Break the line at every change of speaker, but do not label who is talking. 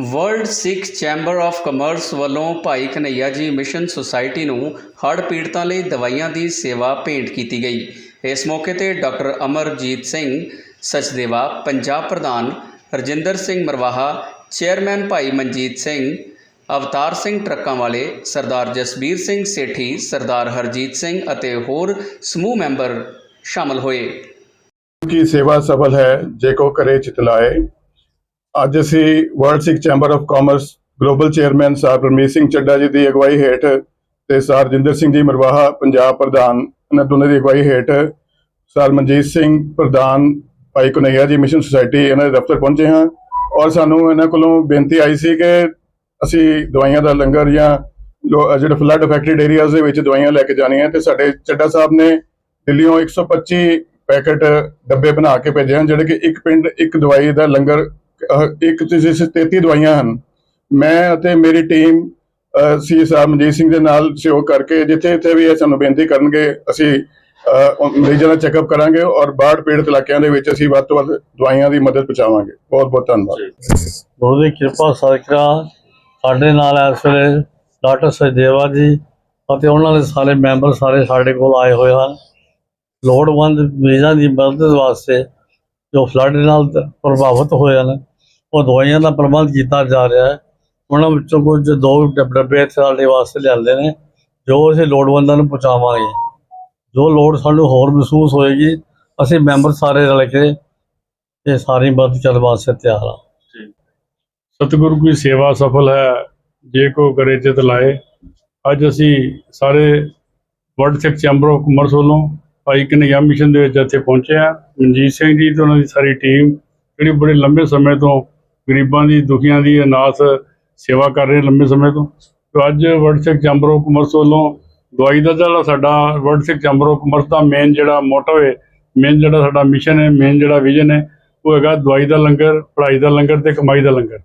World Sikh chamber of commerce ਵੱਲੋਂ ਭਾਈ ਕਨਈਆ ਜੀ mission society ਨੂੰ ਹੜ੍ਹ ਪੀੜਤਾਂ ਲਈ ਦਵਾਈਆਂ ਦੀ ਸੇਵਾ ਭੇਂਟ ਕੀਤੀ ਗਈ। ਇਸ ਮੌਕੇ ਤੇ ਡਾਕਟਰ ਅਮਰਜੀਤ ਸਿੰਘ ਸਚਦੇਵਾ, ਪੰਜਾਬ ਪ੍ਰਧਾਨ ਰਜਿੰਦਰ ਸਿੰਘ ਮਰਵਾਹਾ, ਚੇਅਰਮੈਨ ਭਾਈ ਮਨਜੀਤ ਸਿੰਘ, ਅਵਤਾਰ ਸਿੰਘ ਟਰੱਕਾਂ ਵਾਲੇ ਸਰਦਾਰ ਜਸਬੀਰ ਸਿੰਘ ਸੇਠੀ, ਸਰਦਾਰ ਹਰਜੀਤ ਸਿੰਘ ਅਤੇ ਹੋਰ ਸਮੂਹ ਮੈਂਬਰ ਸ਼ਾਮਲ ਹੋਏ।
ਕੀ ਸੇਵਾ ਸਫਲ ਹੈ? ਜੇ ਕੋ ਕਰੇ ਚਿਤਲਾਏ। ਅੱਜ ਅਸੀਂ world Sikh chamber of commerce global chairman sir Parmeet Singh Chadha ji ਦੀ ਅਗਵਾਈ ਹੇਠ ਤੇ ਸਰ ਜਿੰਦਰ ਸਿੰਘ ਜੀ ਮਰਵਾਹਾ, ਪੰਜਾਬ ਪ੍ਰਧਾਨ ਇਹਨਾਂ ਦੋਨਾਂ ਦੀ ਅਗਵਾਈ ਹੇਠ ਸਰ ਮਨਜੀਤ ਸਿੰਘ ਪ੍ਰਧਾਨ ਭਾਈ ਕਨਈਆ ਜੀ ਮਿਸ਼ਨ ਸੁਸਾਇਟੀ ਇਹਨਾਂ ਦੇ ਦਫ਼ਤਰ ਪਹੁੰਚੇ ਹਾਂ ਔਰ ਸਾਨੂੰ ਇਹਨਾਂ ਕੋਲੋਂ ਬੇਨਤੀ ਆਈ ਸੀ ਕਿ ਅਸੀਂ ਦਵਾਈਆਂ ਦਾ ਲੰਗਰ ਜਾਂ ਜਿਹੜੇ ਫਲੱਡ ਅਫੈਕਟਡ ਏਰੀਆਜ਼ ਦੇ ਵਿੱਚ ਦਵਾਈਆਂ ਲੈ ਕੇ ਜਾਣੀਆਂ ਤੇ ਸਾਡੇ ਚੱਡਾ ਸਾਹਿਬ ਨੇ ਦਿੱਲੀੋਂ 125 ਪੈਕੇਟ ਡੱਬੇ ਬਣਾ ਕੇ ਭੇਜੇ ਹਨ, ਜਿਹੜੇ ਕਿ ਇੱਕ ਪਿੰਡ ਇੱਕ ਦਵਾਈ ਦਾ ਲੰਗਰ ਅਹ, ਇੱਕ ਜਿਸ 'ਚ 33 ਦਵਾਈਆਂ ਹਨ। ਮੈਂ ਅਤੇ ਮੇਰੀ ਟੀਮ ਸੀ ਸਾਹਿਬ ਮਨਜੀਤ ਸਿੰਘ ਦੇ ਨਾਲ ਸਹਿਯੋਗ ਕਰਕੇ ਜਿੱਥੇ ਜਿੱਥੇ ਵੀ ਇਹ ਸਾਨੂੰ ਬੇਨਤੀ ਕਰਨਗੇ ਅਸੀਂ ਮਰੀਜ਼ਾਂ ਦਾ ਚੈੱਕਅਪ ਕਰਾਂਗੇ ਔਰ ਬਾੜ ਪੀੜਤ ਇਲਾਕਿਆਂ ਦੇ ਵਿੱਚ ਅਸੀਂ ਵੱਧ ਤੋਂ ਵੱਧ ਦਵਾਈਆਂ ਦੀ ਮਦਦ ਪਹੁੰਚਾਵਾਂਗੇ। ਬਹੁਤ ਬਹੁਤ ਧੰਨਵਾਦ।
ਗੁਰੂ ਦੀ ਕਿਰਪਾ ਸਦਕਾ ਸਾਡੇ ਨਾਲ ਇਸ ਵੇਲੇ ਡਾਕਟਰ ਸਚਦੇਵਾ ਜੀ ਅਤੇ ਉਹਨਾਂ ਦੇ ਸਾਰੇ ਮੈਂਬਰ ਸਾਰੇ ਸਾਡੇ ਕੋਲ ਆਏ ਹੋਏ ਹਨ। ਲੋੜਵੰਦ ਮਰੀਜ਼ਾਂ ਦੀ ਮਦਦ ਵਾਸਤੇ ਜੋ ਫਲੱਡ ਨਾਲ ਪ੍ਰਭਾਵਿਤ ਹੋਏ ਹਨ ਉਹ ਦਵਾਈਆਂ ਦਾ ਪ੍ਰਬੰਧ ਕੀਤਾ ਜਾ ਰਿਹਾ ਹੈ। ਉਹਨਾਂ ਵਿੱਚੋਂ ਕੁਝ ਦੋ ਡੱਬੇ ਸਾਡੇ ਵਾਸਤੇ ਲਿਆਂਦੇ ਨੇ, ਜੋ ਅਸੀਂ ਲੋੜਵੰਦਾਂ ਨੂੰ ਪਹੁੰਚਾਵਾਂਗੇ। ਜੋ ਲੋੜ ਸਾਨੂੰ ਹੋਰ ਮਹਿਸੂਸ ਹੋਏਗੀ, ਅਸੀਂ ਮੈਂਬਰ ਸਾਰੇ ਰਲ ਕੇ ਇਹ ਸਾਰੀ ਮਦਦ ਕਰਨ ਵਾਸਤੇ ਤਿਆਰ ਹਾਂ।
ਸਤਿਗੁਰੂ ਕੀ ਸੇਵਾ ਸਫਲ ਹੈ, ਜੇ ਕੋ ਕਰੇ ਚਿਤ ਲਾਏ। ਅੱਜ ਅਸੀਂ ਸਾਰੇ World Sikh Chamber of Commerce ਵੱਲੋਂ ਭਾਈ ਕਨਈਆ ਮਿਸ਼ਨ ਦੇ ਵਿੱਚ ਇੱਥੇ ਪਹੁੰਚੇ ਆ ਮਨਜੀਤ ਸਿੰਘ ਜੀ ਤੇ ਉਹਨਾਂ ਦੀ ਸਾਰੀ ਟੀਮ, ਜਿਹੜੀ ਬੜੇ ਲੰਬੇ ਸਮੇਂ ਤੋਂ ਗਰੀਬਾਂ ਦੀ, ਦੁਖੀਆਂ ਦੀ ਅਨਾਸ ਸੇਵਾ ਕਰ ਰਹੇ ਲੰਬੇ ਸਮੇਂ ਤੋਂ। ਤੇ ਅੱਜ world Sikh chamber of commerce ਵੱਲੋਂ ਦਵਾਈ ਦਾ ਜਿਹੜਾ ਸਾਡਾ world Sikh chamber of commerce the main ਜਿਹੜਾ ਮੋਟੋ ਹੈ ਮੇਨ ਜਿਹੜਾ ਸਾਡਾ ਮਿਸ਼ਨ ਹੈ ਮੇਨ ਜਿਹੜਾ ਵਿਜ਼ਨ ਹੈ, ਉਹ ਹੈਗਾ ਦਵਾਈ ਦਾ ਲੰਗਰ, ਪੜ੍ਹਾਈ ਦਾ ਲੰਗਰ ਤੇ ਕਮਾਈ ਦਾ ਲੰਗਰ।